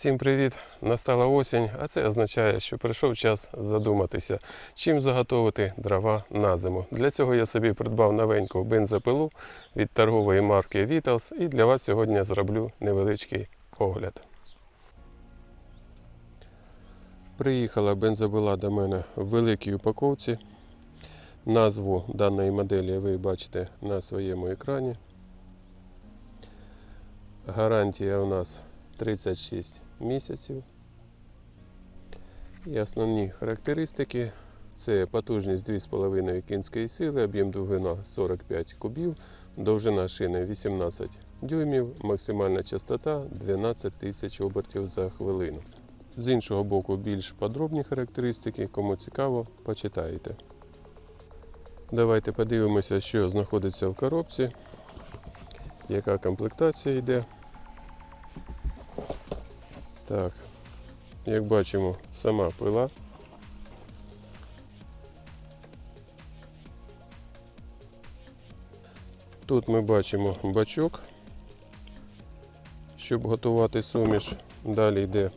Всім привіт! Настала осінь, а це означає, що прийшов час задуматися, чим заготовити дрова на зиму. Для цього я собі придбав новеньку бензопилу від торгової марки Vitals і для вас сьогодні зроблю невеличкий огляд. Приїхала бензопила до мене в великій упаковці. Назву даної моделі ви бачите на своєму екрані. Гарантія у нас 36 місяців. І основні характеристики це потужність 2,5 кінської сили, об'єм двигуна 45 кубів, довжина шини 18 дюймів, максимальна частота 12 тисяч обертів за хвилину. З іншого боку, більш подробні характеристики, кому цікаво, почитайте. Давайте подивимося, що знаходиться в коробці, яка комплектація йде. Так, як бачимо, сама пила. Тут ми бачимо бачок, щоб готувати суміш. Далі йде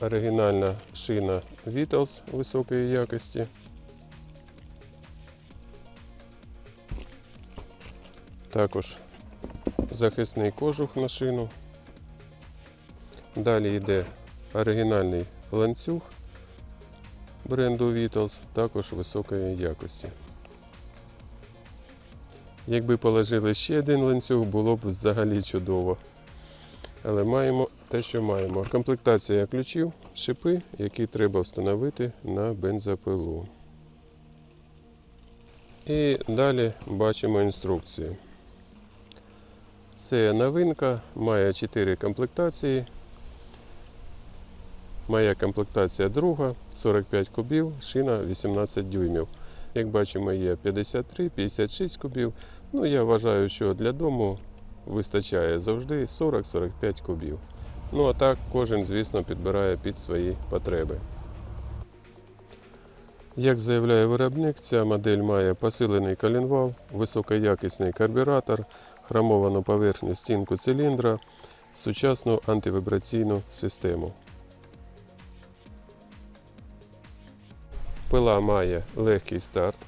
оригінальна шина Vitals високої якості. Також захисний кожух на шину. Далі йде оригінальний ланцюг бренду Vitals, також високої якості. Якби положили ще один ланцюг, було б взагалі чудово. Але маємо те, що маємо. Комплектація ключів, шипи, які треба встановити на бензопилу. І далі бачимо інструкцію. Це новинка, має 4 комплектації. Моя комплектація друга, 45 кубів, шина 18 дюймів. Як бачимо, є 53, 56 кубів. Ну, я вважаю, що для дому вистачає завжди 40-45 кубів. Ну а так кожен, звісно, підбирає під свої потреби. Як заявляє виробник, ця модель має посилений колінвал, високоякісний карбюратор, хромовану поверхню стінку циліндра, сучасну антивібраційну систему. Пила має легкий старт.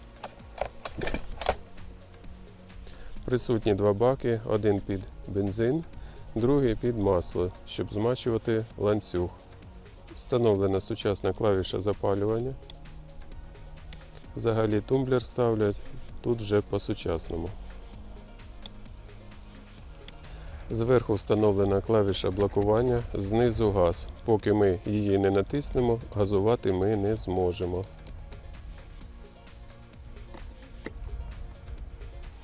Присутні два баки, один під бензин, другий під масло, щоб змащувати ланцюг. Встановлена сучасна клавіша запалювання. Взагалі тумблер ставлять тут вже по-сучасному. Зверху встановлена клавіша блокування, знизу газ. Поки ми її не натиснемо, газувати ми не зможемо.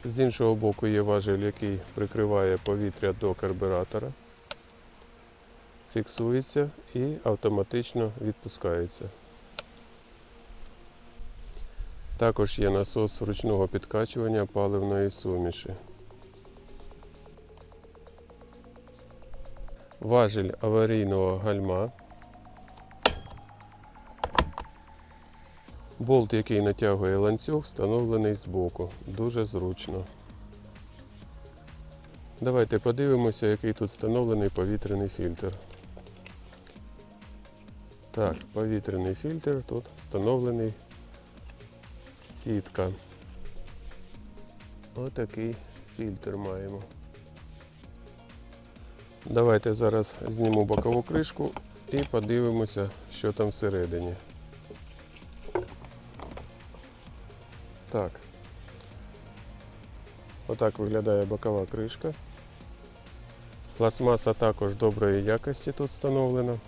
З іншого боку є важель, який прикриває повітря до карбюратора, фіксується і автоматично відпускається. Також є насос ручного підкачування паливної суміші. Важель аварійного гальма. Болт, який натягує ланцюг, встановлений збоку. Дуже зручно. Давайте подивимося, який тут встановлений повітряний фільтр. Так, повітряний фільтр тут встановлений сітка. Отакий фільтр маємо. Давайте зараз зніму бокову кришку і подивимося, що там всередині. Так. Отак виглядає бокова кришка. Пластмаса також доброї якості тут встановлена.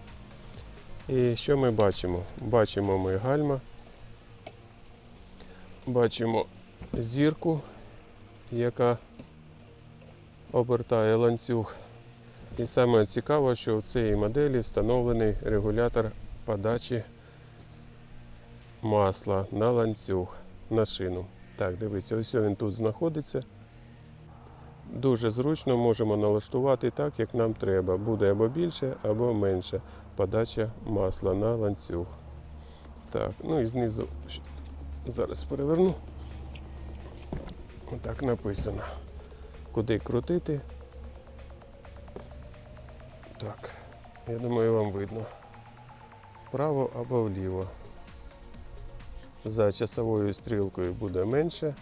І що ми бачимо? Бачимо ми гальма, бачимо зірку, яка обертає ланцюг. І саме цікаво, що в цій моделі встановлений регулятор подачі масла на ланцюг на шину. Так, дивіться, ось він тут знаходиться. Дуже зручно можемо налаштувати так, як нам треба. Буде або більше, або менше подача масла на ланцюг. Так, ну і знизу зараз переверну. Отак написано. Куди крутити. Так. Я думаю, вам видно. Вправо або вліво. За часовою стрілкою буде менше,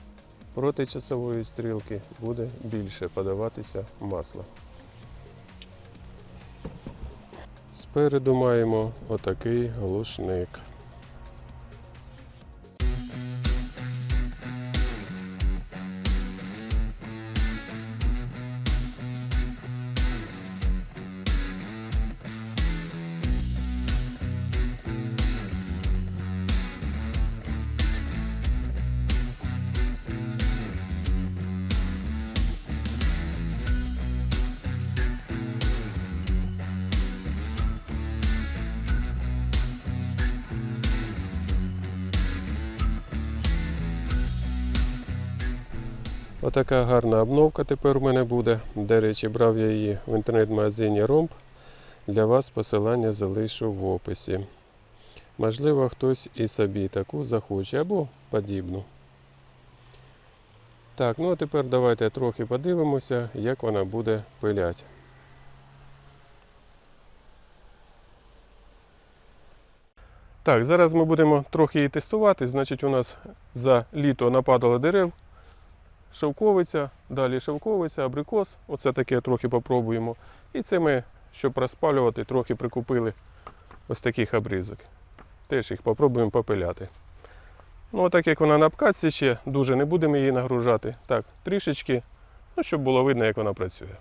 проти часової стрілки буде більше подаватися масло. Спереду маємо отакий глушник. Отака гарна обновка тепер у мене буде. До речі, брав я її в інтернет-магазині Ромб. Для вас посилання залишу в описі. Можливо, хтось і собі таку захоче або подібну. Так, ну а тепер давайте трохи подивимося, як вона буде пиляти. Так, зараз ми будемо трохи її тестувати. Значить, у нас за літо нападало дерев, шовковиця, далі шовковиця, абрикос. Оце таке трохи попробуємо. І це ми, щоб розпалювати, трохи прикупили ось таких обрізок. Теж їх попробуємо попиляти. Ну, так як вона на обкатці ще, дуже не будемо її нагружати. Так, трішечки, ну, щоб було видно, як вона працює.